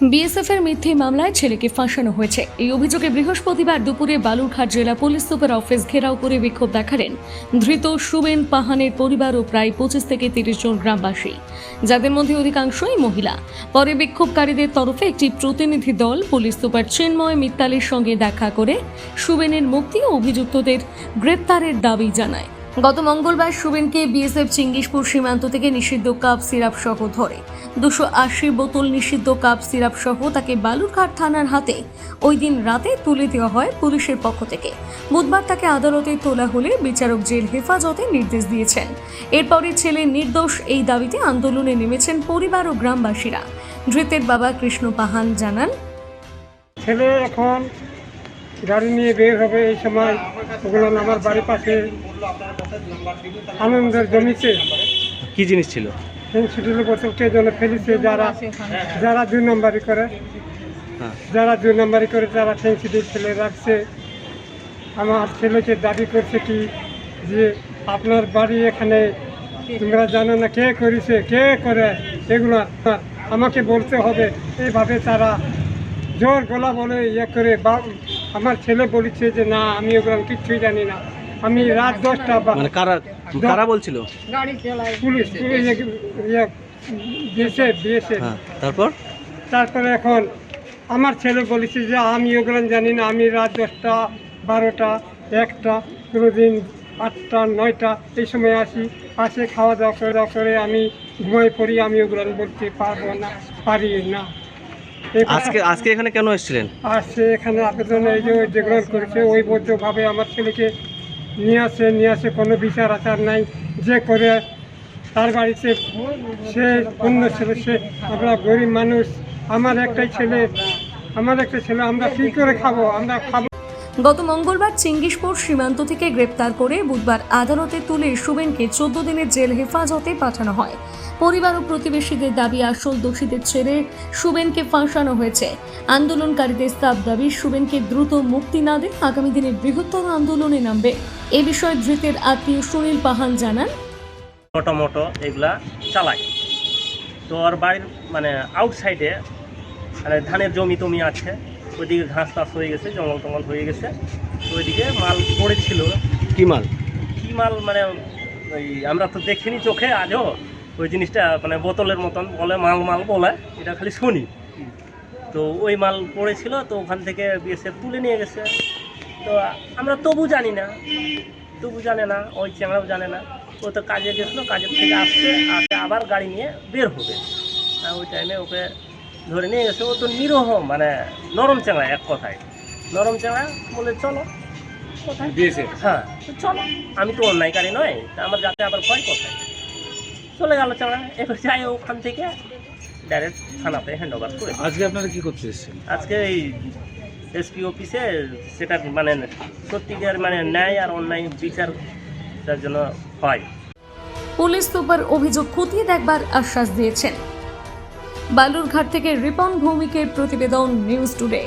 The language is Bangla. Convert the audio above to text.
বিএসএফ এর মিথ্যে মামলায় ছেলেকে ফাঁসানো হয়েছে। এই অভিযোগে বৃহস্পতিবার দুপুরে বালুরঘাট জেলা পুলিশ সুপার অফিস ঘেরাও করে বিক্ষোভ দেখালেন। ধৃত সুবেন পাহানের পরিবার ও প্রায় পঁচিশ থেকে তিরিশ জন গ্রামবাসী। যাদের মধ্যে অধিকাংশই মহিলা। পরে বিক্ষোভকারীদের তরফে একটি প্রতিনিধি দল পুলিশ সুপার চিন্ময় মিত্তালের সঙ্গে দেখা করে সুবেনের মুক্তি ও অভিযুক্তদের গ্রেপ্তারের দাবি জানায়। গত মঙ্গলবার সুবেনকে বিএসএফ চিঙ্গিসপুর সীমান্ত থেকে নিষিদ্ধ কাপ সিরাপ সহ ধরে। দুশো আশি বোতল নিষিদ্ধ কাপ সিরাপ সহ তাকে বালুরঘাট থানার হাতে ওই দিন রাতে তুলে দেওয়া হয় পুলিশের পক্ষ থেকে। বুধবার তাকে আদালতে তোলা হলে বিচারক জেল হেফাজতে নির্দেশ দিয়েছেন। এরপরই ছেলে নির্দোষ এই দাবিতে আন্দোলনে নেমেছেন পরিবার ও গ্রামবাসীরা। ধৃতের বাবা কৃষ্ণ পাহান জানান, ছেলে এখন গাড়ি নিয়ে বের হবে এই সময় ওগুলো আমার বাড়ির পাশে আনন্দের জমিতে। কি জিনিস ছিল? ফেলেছে যারা যারা দুই নম্বরই করে হ্যাঁ। যারা দুই নম্বরই করে তারা সেন্সিটিভ ফেলে রাখছে। আমার ছেলেকে দাবি করছে কি যে আপনার বাড়ি এখানে তোমরা জানো না কে করেছে কে করে এগুলো আমাকে বলতে হবে। এইভাবে তারা জোর গলা বলে ইয়ে করে বা আমার ছেলে বলেছে যে না আমি ওগুলো কিচ্ছুই জানি না। আমি রাত দশটা মানে কারা কারা বলছিল? পুলিশ পুলিশ ইয়ে হ্যাঁ তারপর? তারপরে এখন আমার ছেলে বলেছে যে আমি ওগুলো জানি না আমি রাত দশটা বারোটা একটা কোনো দিন আটটা নয়টা এই সময় আসি। আসে খাওয়া দাওয়া করে দাওয়া করে আমি ঘুমাই পড়ি আমি ওগুলো বলতে পারব না পারি না। আজকে আজকে এখানে কেন এসেছিলেন? আর এখানে আবেদন এই যে যেগুলো করেছে ওই বদ্ধভাবে আমার ছেলেকে নিয়ে আসে নিয়ে আসে কোনো বিচার আচার নাই যে করে তার বাড়িতে সে অন্য ছেলে সে আমরা গরিব মানুষ আমার একটাই ছেলে আমার একটা ছেলে আমরা কী করে খাব? আমরা খাব। গত মঙ্গলবার চিঙ্গিসপুর সীমান্ত থেকে গ্রেপ্তার করে বুধবার আদালতে তুলে সুবেনকে চোদ্দ দিনের জেল হেফাজতে পাঠানো হয়। পরিবার ও প্রতিবেশীদের দাবি আসল দোষীদের ছেড়ে সুবেনকে ফাঁসানো হয়েছে। আন্দোলনকারীদের স্থাপ দাবি সুবেনকে দ্রুত মুক্তি না দিয়ে আগামী দিনে বৃহত্তর আন্দোলনে নামবে। এ বিষয়ে ধৃতের আত্মীয় সুনীল পাহান জানান। ছোটো মোটো এগুলা চালায়। তো ওর বাড়ির মানে আউটসাইডে মানে ধানের জমি টমি আছে ওইদিকে ঘাস টাস হয়ে গেছে জঙ্গল টঙ্গল হয়ে গেছে তো ওইদিকে মাল পড়েছিল। কি মাল? কী মাল মানে ওই আমরা তো দেখিনি চোখে আজও ওই জিনিসটা মানে বোতলের মতন বলে মাল মাল বলে এটা খালি শুনি। তো ওই মাল পড়েছিল তো ওখান থেকে বিএসএফ তুলে নিয়ে গেছে। তো আমরা তবু জানি না তবু জানে না ওই চ্যাংড়াও জানে না। ও তো কাজে গেছিল কাজের থেকে আসছে আসে আবার গাড়ি নিয়ে বের হবে। আর ওই টাইমে ওকে ধরে নিয়ে গেছে। ও তো নিরহ মানে নরম চ্যাংড়া এক কথায়। নরম চ্যাংড়া বলে চলো। কোথায় হ্যাঁ তো চলো। আমি তো অন্যায়কারী নয় তা আমার যাতে আবার ভয় কোথায়? চলে গেল চাঁড়া এবার যাই ওখান থেকে ডাইরেক্ট থানাতে হ্যান্ড ওভার করে আজকে আপনারা কি করতে এসেছেন? আজকে এই এসপি অফিসে সেটা মানে সত্যিকার মানে ন্যায় আর অন্যায় বিচার তার জন্য হয়। পুলিশ সুপার অভিযোগ খতিয়ে দেখবার আশ্বাস দিয়েছেন। বালুরঘাট থেকে রিপন ভৌমিকের প্রতিবেদন নিউজ টুডে